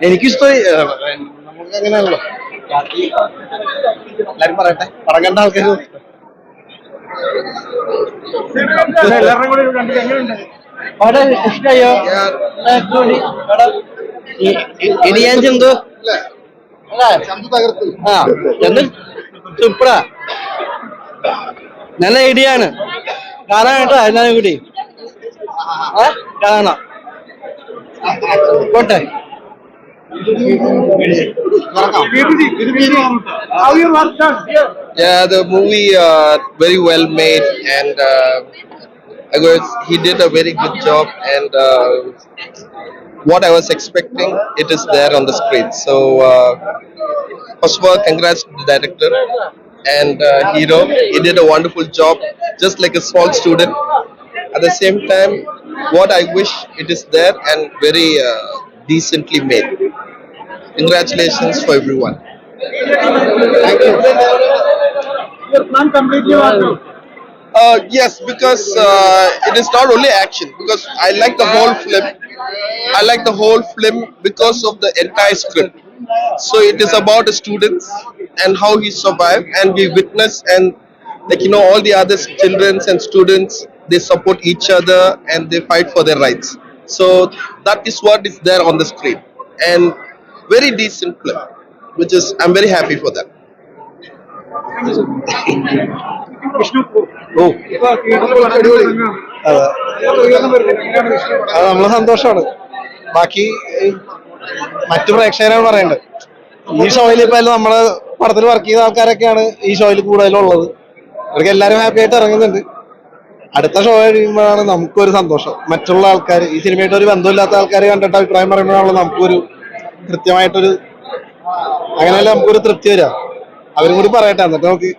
എനിക്കിഷ്ടമായി നമുക്ക് അങ്ങനെയാണല്ലോ എല്ലാരും പറയട്ടെ പടം കണ്ട ആൾക്കാർ എല്ലാവരും കൂടി കണ്ടിട്ട് എങ്ങനെയുണ്ട്? പടം ഇഷ്ടമായോ ഇനി ഞാൻ ചെന്തു ആ ചെന്ന് സൂപ്പറാ നല്ല ഐഡിയ ആണ്. കാണാൻ കേട്ടോ എല്ലാരും കൂടി. കാണാം. പോട്ടെ. How you worked on here? Yeah, the movie uh, very well made, and uh, I guess he did a very good job. And uh, what I was expecting, it is there on the screen. So, uh, first of all, congrats to the director and uh, hero. He did a wonderful job, just like a small student. At the same time, what I wish it is there and very uh, decently made. Congratulations for everyone. Thank you. Your plan completely worked. Uh, yes, because uh, it is not only action. Because I like the whole film. I like the whole film because of the entire script. So it is about the students and how he survived, and we witness and like you know all the other children and students they support each other and they fight for their rights. So that is what is there on the screen, and very decent film, which is I'm very happy for ഈ മറ്റു പ്രേക്ഷകരാണ് പറയേണ്ടത് ഈ ഷോയിൽ ഇപ്പൊ നമ്മൾ പടത്തിൽ work ചെയ്ത ആൾക്കാരൊക്കെയാണ് ഈ ഷോയിൽ കൂടുതലുള്ളത്. അവർക്ക് എല്ലാവരും ഹാപ്പി ആയിട്ട് ഇറങ്ങുന്നുണ്ട്. അടുത്ത ഷോ കഴിയുമ്പോഴാണ് നമുക്കൊരു സന്തോഷം. മറ്റുള്ള ആൾക്കാർ ഈ സിനിമയായിട്ട് ഒരു ബന്ധമില്ലാത്ത ആൾക്കാർ കണ്ടിട്ട് അഭിപ്രായം പറയുമ്പോഴാണല്ലോ നമുക്കൊരു കൃത്യമായിട്ടൊരു അങ്ങനെയല്ല നമുക്കൊരു തൃപ്തി വരാം അവരും കൂടി പറയട്ടെ എന്നിട്ട് നമുക്ക്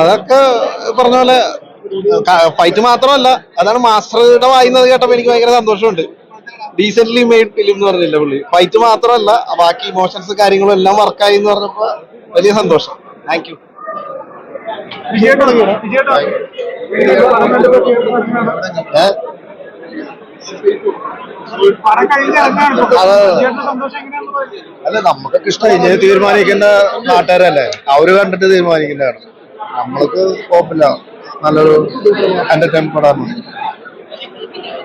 അതൊക്കെ പറഞ്ഞ പോലെ ഫൈറ്റ് മാത്രമല്ല അതാണ് മാസ്റ്ററുടെ വായിന്നത് കേട്ടപ്പോ എനിക്ക് ഭയങ്കര സന്തോഷമുണ്ട്. ഡീസെന്റ്ലി മെയ്ഡ് ഫിലിം എന്ന് പറഞ്ഞില്ല പുള്ളി. ഫൈറ്റ് മാത്രമല്ല ബാക്കി ഇമോഷൻസ് കാര്യങ്ങളും എല്ലാം വർക്കായി എന്ന് പറഞ്ഞപ്പോ വലിയ സന്തോഷം. താങ്ക് യു അല്ല നമുക്കൊക്കെ ഇഷ്ടം ഇനി തീരുമാനിക്കേണ്ട നാട്ടുകാരല്ലേ? അവർ കണ്ടിട്ട് തീരുമാനിക്കുന്നതാണ്. നമ്മൾക്ക് കുഴപ്പമില്ല. നല്ലൊരു എന്റർടൈൻ പടമാണ്.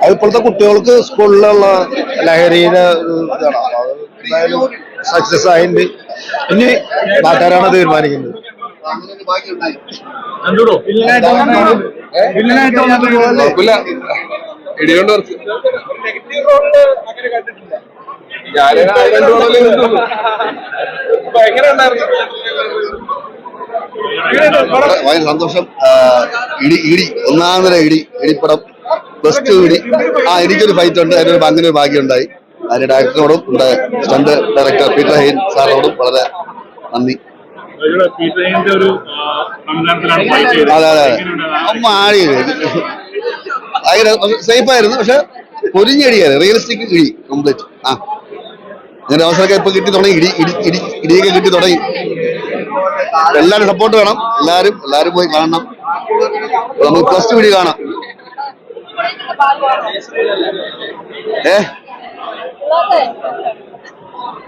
അത് ഇപ്പോഴത്തെ കുട്ടികൾക്ക് സ്കൂളിലുള്ള ലഹരിയുടെ ഇതാണ്. സക്സസ് ആയിട്ട് ഇനി നാട്ടുകാരാണ് തീരുമാനിക്കുന്നത്. കുറച്ച് ഭയങ്കര സന്തോഷം. ഇടി ഇടി. ഇടി നില ഇടി ഇടിപ്പടം. ബെസ്റ്റ് ഇടി ആ എനിക്കൊരു ഫൈറ്റ് ഉണ്ട്. അതിനൊരു അങ്ങനെ ഒരു ഭാഗ്യം ഉണ്ടായി അതിന്റെ ഡയറക്ടറിനോടും നമ്മുടെ സ്റ്റണ്ട് ഡയറക്ടർ പീറ്റർ ഹെയിൻ സാറിനോടും വളരെ നന്ദി. അതെ അതെ അതെ. എങ്ങനെയുണ്ട്? അമ്മ ആടി ഭയങ്കര സേഫ് ആയിരുന്നു. പക്ഷെ പൊരിഞ്ഞടിയായിരുന്നു. റിയലിസ്റ്റിക് ഇടി കംപ്ലീറ്റ് ആ. അങ്ങനെ അവസരമൊക്കെ ഇപ്പൊ കിട്ടി തുടങ്ങി. ഇടി ഇടി ഇടി ഇടിയൊക്കെ കിട്ടി തുടങ്ങി. എല്ലാരും സപ്പോർട്ട് വേണം. എല്ലാരും എല്ലാരും പോയി കാണണം. നമുക്ക് പ്ലസ് ടു ഇടി കാണാം. ഏ?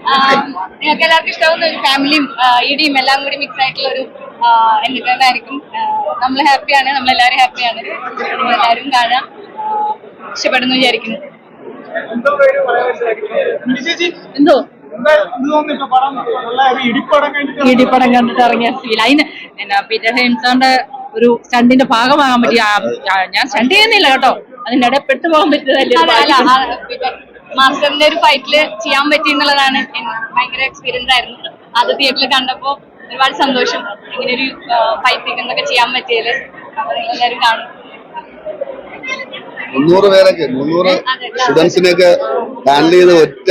നിങ്ങൾക്ക് എല്ലാവർക്കും ഇഷ്ടാവുന്ന ഒരു ഫാമിലിയും ഇടിയും എല്ലാം കൂടി മിക്സ് ആയിട്ടുള്ള ഒരു എന്റർടൈൻ ആയിരിക്കും. നമ്മൾ ഹാപ്പിയാണ് നമ്മളെല്ലാവരും ഹാപ്പിയാണ് എല്ലാവരും കാണാം. ഇഷ്ടപ്പെടുന്നു വിചാരിക്കുന്നു. എന്തോ ഇടിപ്പടം കണ്ടിട്ട് ഇറങ്ങിയ ഫീൽ അതിന് എന്നാ പീറ്റർ ഹെൻസാന്റെ ഒരു സ്റ്റണ്ടിന്റെ ഭാഗമാകാൻ പറ്റിയ ഞാൻ സ്റ്റണ്ട് ചെയ്യുന്നില്ല കേട്ടോ. അതിന്റെ ഇടയിൽ പെട്ടു പോകാൻ പറ്റിയതല്ലേ മാസ്റ്ററിന്റെ ഒരു ഫൈറ്റിൽ ചെയ്യാൻ പറ്റി എന്നുള്ളതാണ് ഭയങ്കര എക്സ്പീരിയൻസ് ആയിരുന്നു. അത് തിയേറ്ററിൽ കണ്ടപ്പോ ഒരുപാട് സന്തോഷം. ഇങ്ങനെ ഒരു ഫൈറ്റ് സീക്വൻസ് ചെയ്യാൻ പറ്റിയത് അപ്പൊ എല്ലാവരും കാണും. മുന്നൂറ് പേരൊക്കെ മുന്നൂറ് സ്റ്റുഡൻസിനെയൊക്കെ ഹാൻഡിൽ ചെയ്ത് ഒറ്റ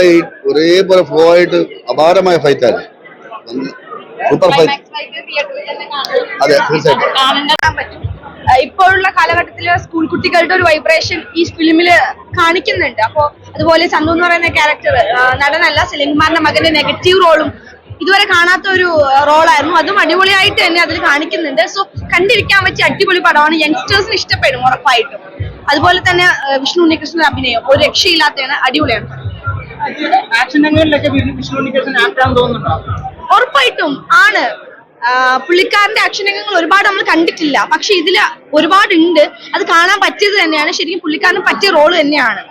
ഒരേപോലെ ഫ്ലോ ആയിട്ട് അപാരമായ ഫൈറ്റ് സൂപ്പർ ഫൈറ്റ് അതെ തീർച്ചയായിട്ടും. ഇപ്പോഴുള്ള കാലഘട്ടത്തിൽ സ്കൂൾ കുട്ടികളുടെ ഒരു വൈബ്രേഷൻ ഈ ഫിലിമിൽ കാണിക്കുന്നുണ്ട്. അപ്പോ അതുപോലെ ചന്തു എന്ന് പറയുന്ന ക്യാരക്ടർ നടനല്ല സെലിംകുമാറിന്റെ മകന്റെ നെഗറ്റീവ് റോളും ഇതുവരെ കാണാത്ത ഒരു റോളായിരുന്നു അതും അടിപൊളിയായിട്ട് തന്നെ അതിൽ കാണിക്കുന്നുണ്ട്. സോ കണ്ടിരിക്കാൻ പറ്റിയ അടിപൊളി പടമാണ് യങ്സ്റ്റേഴ്സിന് ഇഷ്ടപ്പെടും ഉറപ്പായിട്ടും. അതുപോലെ തന്നെ വിഷ്ണു ഉണ്ണികൃഷ്ണൻ അഭിനയം ഒരു രക്ഷയില്ലാത്തതാണ് അടിപൊളിയാണ്. ആക്ഷൻ രംഗങ്ങളിലൊക്കെ വിഷ്ണു- ഉണ്ണികൃഷ്ണൻ തോന്നുന്നുണ്ടോ? ഉറപ്പായിട്ടും ആണ്. പുള്ളിക്കാരന്റെ ആക്ഷൻ രംഗങ്ങൾ ഒരുപാട് നമ്മൾ കണ്ടിട്ടില്ല. പക്ഷെ ഇതിൽ ഒരുപാടുണ്ട്. അത് കാണാൻ പറ്റിയത് തന്നെയാണ്. ശരിക്കും പുള്ളിക്കാരന് പറ്റിയ റോൾ തന്നെയാണ്.